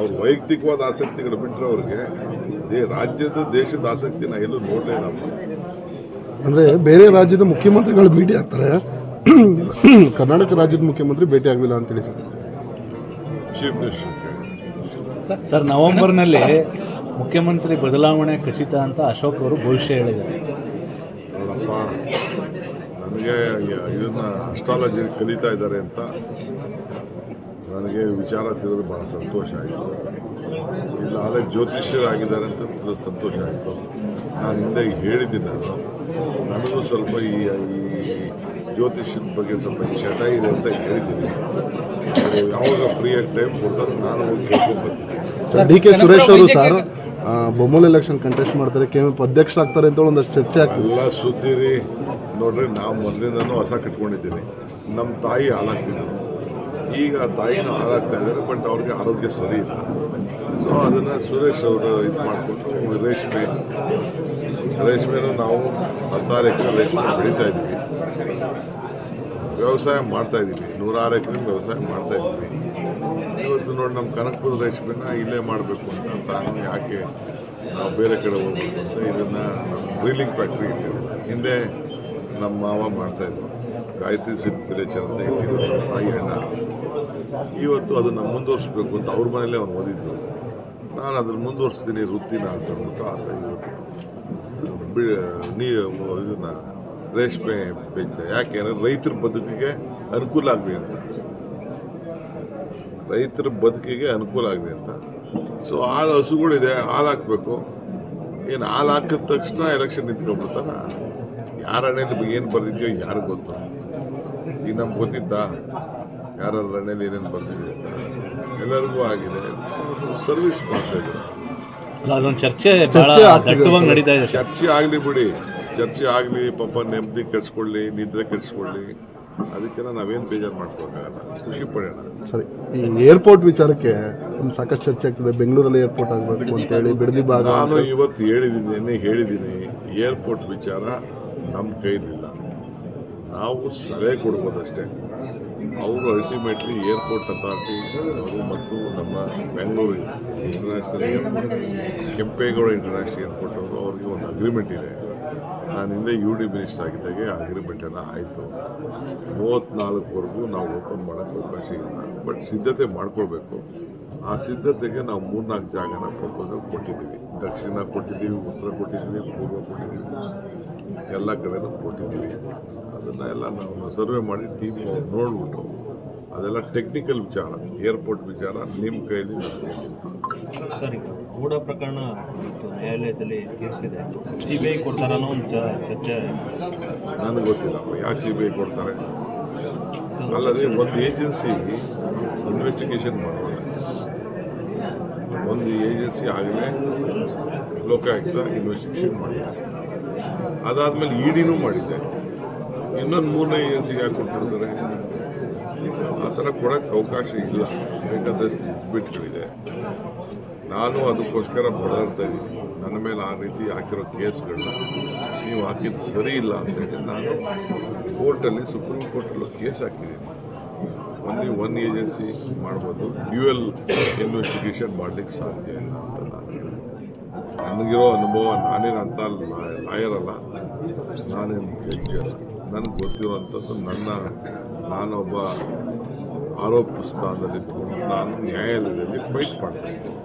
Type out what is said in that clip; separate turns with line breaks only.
ಅವ್ರ ವೈಯಕ್ತಿಕವಾದ ಆಸಕ್ತಿಗಳು ಬಿಟ್ಟರೆ ಅವ್ರಿಗೆ ದೇ ರಾಜ್ಯದ ದೇಶದ ಆಸಕ್ತಿನ ಎಲ್ಲೂ ನೋಡಲೇ ಇಲ್ಲ
ಅಂದ್ರೆ ಬೇರೆ ರಾಜ್ಯದ ಮುಖ್ಯಮಂತ್ರಿಗಳು ಭೇಟಿ ಆಗ್ತಾರೆ. ಕರ್ನಾಟಕ ರಾಜ್ಯದ ಮುಖ್ಯಮಂತ್ರಿ ಭೇಟಿ ಆಗಲಿಲ್ಲ ಅಂತೇಳಿ ಸರ್
ಚೀಫ್ ಮಿನಿಸ್ಟರ್
ಸರ್ ನವೆಂಬರ್ನಲ್ಲಿ ಮುಖ್ಯಮಂತ್ರಿ ಬದಲಾವಣೆ ಖಚಿತ ಅಂತ ಅಶೋಕ್ ಅವರು ಭವಿಷ್ಯ ಹೇಳಿದ್ದಾರೆ.
ನೋಡಪ್ಪ ನನಗೆ ಇದನ್ನ ಅಸ್ಟ್ರಾಲಜಿ ಕಲಿತಾ ಇದ್ದಾರೆ ಅಂತ. ನನಗೆ ವಿಚಾರ ತಿಳಿದು ಭಾಳ ಸಂತೋಷ ಆಯಿತು. ಇಲ್ಲ ಅದೇ ಜ್ಯೋತಿಷ್ಯರಾಗಿದ್ದಾರೆ ಅಂತ ತಿಳಿದು ಸಂತೋಷ ಆಯಿತು. ನಾನು ಹಿಂದೆ ಹೇಳಿದ್ದೀನಿ ನಾನು. ನನಗೂ ಸ್ವಲ್ಪ ಈ ಈ ಜ್ಯೋತಿಷ್ಯದ ಬಗ್ಗೆ ಸ್ವಲ್ಪ ಚಟ ಇದೆ ಅಂತ ಹೇಳಿದ್ದೀನಿ. ಯಾವಾಗ ಫ್ರೀ ಆಗಿ ಟೈಮ್ ಕೊಡ್ತಾರೆ ನಾನು ಹೋಗಿ ಕೇಳ್ಕೊಂಡ್ಬರ್ತೀನಿ
ಡಿ ಕೆ ಸುರೇಶ್ ಅವರು ಸರ್ ಬೊಮ್ಮಲ್ ಎಲೆಕ್ಷನ್ ಕಂಟೆಸ್ಟ್ ಮಾಡ್ತಾರೆ ಕೆ ಎಂ ಅಧ್ಯಕ್ಷ ಆಗ್ತಾರೆ ಅಂತ ಒಂದಷ್ಟು ಚರ್ಚೆ ಆಗ್ತದೆ.
ಎಲ್ಲ ಸುದ್ದಿ ರೀ ನೋಡ್ರಿ ನಾವು ಮೊದಲಿಂದನೂ ಹೊಸ ಕಟ್ಕೊಂಡಿದ್ದೀನಿ. ನಮ್ಮ ತಾಯಿ ಹಾಲಾಗ್ತಿದ್ರು ಈಗ ತಾಯಿನೂ ಹಾಳಾಗ್ತಾ ಇದ್ದಾರೆ ಬಟ್ ಅವ್ರಿಗೆ ಆರೋಗ್ಯ ಸರಿ ಇಲ್ಲ. ಸೊ ಅದನ್ನು ಸುರೇಶ್ ಅವರು ಇದು ಮಾಡಿಕೊಂಡು ರೇಷ್ಮೆ, ರೇಷ್ಮೆನೂ ನಾವು ಹತ್ತಾರು ಎಕರೆ ರೇಷ್ಮೆ ಬೆಳೀತಾ ಇದ್ದೀವಿ. ವ್ಯವಸಾಯ ಮಾಡ್ತಾ ಇದ್ದೀವಿ, ನೂರಾರು ಎಕರೆ ವ್ಯವಸಾಯ ಮಾಡ್ತಾ ಇದ್ದೀವಿ. ಇವತ್ತು ನೋಡಿ ನಮ್ಮ ಕನಕಪುರ ರೇಷ್ಮೆನ ಇಲ್ಲೇ ಮಾಡಬೇಕು ಅಂತ ತಾನು ಯಾಕೆ ನಾವು ಬೇರೆ ಕಡೆ ಹೋಗ್ಬೇಕು ಅಂತ ಇದನ್ನು ನಮ್ಮ ಬ್ರೀಲಿಂಗ್ ಫ್ಯಾಕ್ಟ್ರಿ ಇಟ್ಟಿದ್ದೀವಿ ಹಿಂದೆ ನಮ್ಮ ಮಾವ ಮಾಡ್ತಾಯಿದ್ರು ಗಾಯತ್ರಿ ಸಿಲ್ಕ್ ವಿಲೇಜರ್ ಅಂತ ಇಟ್ಟಿದ್ರು ತಾಯಿ ಅಣ್ಣ. ಇವತ್ತು ಅದನ್ನು ಮುಂದುವರಿಸಬೇಕು ಅಂತ ಅವ್ರ ಮನೇಲೆ ಅವ್ನು ಓದಿದ್ದು. ನಾನು ಅದನ್ನು ಮುಂದುವರಿಸ್ತೀನಿ ವೃತ್ತಿನ ಅಂತ ಅಂದ್ಬಿಟ್ಟು ಆತ ಇವತ್ತು ಬಿ, ನೀ, ಇದನ್ನ ರೇಷ್ಮೆ ಬೆಚ್ಚ. ಯಾಕೆಂದ್ರೆ ರೈತರ ಬದುಕಿಗೆ ಅನುಕೂಲ ಆಗಲಿ ಅಂತ. ರೈತರ ಬದುಕಿಗೆ ಅನುಕೂಲ ಆಗಲಿ ಅಂತ. ಸೊ ಹಾಲು ಹಸುಗಳಿದೆ, ಹಾಲು ಹಾಕಬೇಕು. ಏನು ಹಾಲು ಹಾಕಿದ ತಕ್ಷಣ ಎಲೆಕ್ಷನ್ ನಿಂತ್ಕೊಂಡ್ಬಿಡ್ತಾನ ಯಾರ ಹಣೆಯಲ್ಲಿ ಏನು ಬರ್ದಿದ್ಯೋ ಯಾರಿಗೆ ಗೊತ್ತು? ಈಗ ನಮ್ಗೆ ಗೊತ್ತಿತ್ತಾ? ಯಾರ ರಣೇಲಿ ಏನೇನು ಬರ್ತಿದೆ ಎಲ್ಲರಿಗೂ ಆಗಿದೆ. ಸರ್ವಿಸ್ ಮಾಡ್ತಾ ಇದ್ದಾರೆ.
ಅಲ್ಲ ಅದೊಂದು ಚರ್ಚೆ ಬಹಳ
ಚರ್ಚೆ ಆಗ್ತಿದೆ
ನಡೀತಾ ಇದೆ
ಚರ್ಚೆ ಆಗಲಿ ಬಿಡಿ. ಚರ್ಚೆ ಆಗಲಿ ಪಾಪ ನೆಮ್ಮದಿ ಕೆಡ್ಸ್ಕೊಳ್ಳಿ ನಿದ್ರೆ ಕೆಡ್ಸ್ಕೊಳ್ಳಿ. ಅದಕ್ಕೆಲ್ಲ ನಾವೇನು ಬೇಜಾರು ಮಾಡ್ಕೋಕ್ಕಾಗಲ್ಲ ಖುಷಿ ಪಡೋಣ.
ಸರಿ ಈ ಏರ್ಪೋರ್ಟ್ ವಿಚಾರಕ್ಕೆ ಒಂದು ಸಾಕಷ್ಟು ಚರ್ಚೆ ಆಗ್ತದೆ. ಬೆಂಗಳೂರಲ್ಲಿ ಏರ್ಪೋರ್ಟ್ ಆಗಬೇಕು ಅಂತೇಳಿ ಬಿಡದಿ ಭಾಗ
ನಾನು ಇವತ್ತು ಹೇಳಿದ್ದೀನಿ ನಿನ್ನೆ ಹೇಳಿದ್ದೀನಿ ಏರ್ಪೋರ್ಟ್ ವಿಚಾರ ನಮ್ಮ ಕೈಲಿಲ್ಲ. ನಾವು ಸಲಹೆ ಕೊಡ್ಬೋದಷ್ಟೇ. ಅವರು ಅಲ್ಟಿಮೇಟ್ಲಿ ಏರ್ಪೋರ್ಟ್ ಅಥಾರಿಟಿ ಅವರು ಮತ್ತು ನಮ್ಮ Bengaluru international airport Kempegowda international airport ಅವರು ಅವ್ರಿಗೆ ಒಂದು ಅಗ್ರಿಮೆಂಟ್ ಇದೆ. ನಾನು ಹಿಂದೆ ಯು ಡಿ ಮಿನಿಸ್ಟರ್ ಆಗಿದ್ದಾಗೆ ಅಗ್ರಿಮೆಂಟ್ ಎಲ್ಲ ಆಯಿತು. ಮೂವತ್ತ್ನಾಲ್ಕವರೆಗೂ ನಾವು ಓಪನ್ ಮಾಡೋಕ್ಕೆ ಅವಕಾಶ ಇಲ್ಲ. ಬಟ್ ಸಿದ್ಧತೆ ಮಾಡ್ಕೊಳ್ಬೇಕು. ಆ ಸಿದ್ಧತೆಗೆ ನಾವು ಮೂರ್ನಾಲ್ಕು ಜಾಗನ ಪ್ರಪೋಸಲ್ ಕೊಟ್ಟಿದ್ದೀವಿ. ದಕ್ಷಿಣ ಕೊಟ್ಟಿದ್ದೀವಿ, ಉತ್ತರ ಕೊಟ್ಟಿದ್ದೀವಿ, ಪೂರ್ವ ಕೊಟ್ಟಿದ್ದೀವಿ. ಎಲ್ಲ ಕಡೆನೂ ಕೊಟ್ಟಿದ್ದೀವಿ. ಅದನ್ನು ಎಲ್ಲ ನಾವು ಸರ್ವೆ ಮಾಡಿ ಟೀಮ್ ನೋಡ್ಬಿಟ್ಟು ಅದೆಲ್ಲ ಟೆಕ್ನಿಕಲ್ ವಿಚಾರ ಏರ್ಪೋರ್ಟ್ ವಿಚಾರ ನಿಮ್ಮ ಕೈಯಲ್ಲಿ
ಸರಿ ಗೂಢ ಪ್ರಕರಣ ನ್ಯಾಯಾಲಯದಲ್ಲಿ ತೀರ್ಪಿದೆ. ಚರ್ಚೆ
ನನಗೆ ಗೊತ್ತಿಲ್ಲಪ್ಪ ಯಾಕೆ ಸಿ ಬಿ ಐ ಕೊಡ್ತಾರೆ? ಅಲ್ಲದೆ ಒಂದು ಏಜೆನ್ಸಿ ಇನ್ವೆಸ್ಟಿಗೇಷನ್ ಮಾಡೋಲ್ಲ ಒಂದು ಏಜೆನ್ಸಿ ಆಗಲೇ ಲೋಕಾಯುಕ್ತ ಇನ್ವೆಸ್ಟಿಗೇಷನ್ ಮಾಡಿದ್ದಾರೆ. ಅದಾದಮೇಲೆ ಇಡಿನೂ ಮಾಡಿದೆ ಇನ್ನೊಂದು ಮೂರನೇ ಏಜೆನ್ಸಿಗೆ ಯಾಕೆ ಕೊಟ್ಬಿಡ್ತಾರೆ. ಆ ಥರ ಕೊಡೋಕ್ಕೆ ಅವಕಾಶ ಇಲ್ಲ. ಬೇಕಾದಷ್ಟು ಇದೆ. ನಾನು ಅದಕ್ಕೋಸ್ಕರ ಬಡಾಡ್ತಾ ಇದ್ದೀನಿ. ನನ್ನ ಮೇಲೆ ಆ ರೀತಿ ಹಾಕಿರೋ ಕೇಸ್ಗಳನ್ನ ನೀವು ಹಾಕಿದ್ದು ಸರಿ ಇಲ್ಲ ಅಂತೇಳಿ ನಾನು ಕೋರ್ಟಲ್ಲಿ ಸುಪ್ರೀಂ ಕೋರ್ಟಲ್ಲಿ ಕೇಸ್ ಹಾಕಿದ್ದೀನಿ. ಒನ್ಲಿ ಒನ್ ಏಜೆನ್ಸಿ ಮಾಡ್ಬೋದು. ಡ್ಯೂಯಲ್ ಇನ್ವೆಸ್ಟಿಗೇಷನ್ ಮಾಡಲಿಕ್ಕೆ ಸಾಧ್ಯ ಇಲ್ಲ ಅಂತ ನಾನು. ನನಗಿರೋ ಅನುಭವ ನಾನೇನು ಅಂತ ಲಾಯರ್ ಅಲ್ಲ. ನಾನೇನು ಜಡ್ಜ್ ಅಲ್ಲ. ನನಗೆ ಗೊತ್ತಿರುವಂಥದ್ದು ನನ್ನ ನಾನೊಬ್ಬ ಆರೋಪ ಸ್ಥಾನದಲ್ಲಿ ನಾನು ನ್ಯಾಯಾಲಯದಲ್ಲಿ ಫೈಟ್ ಮಾಡ್ತಾ ಇದ್ದೀನಿ.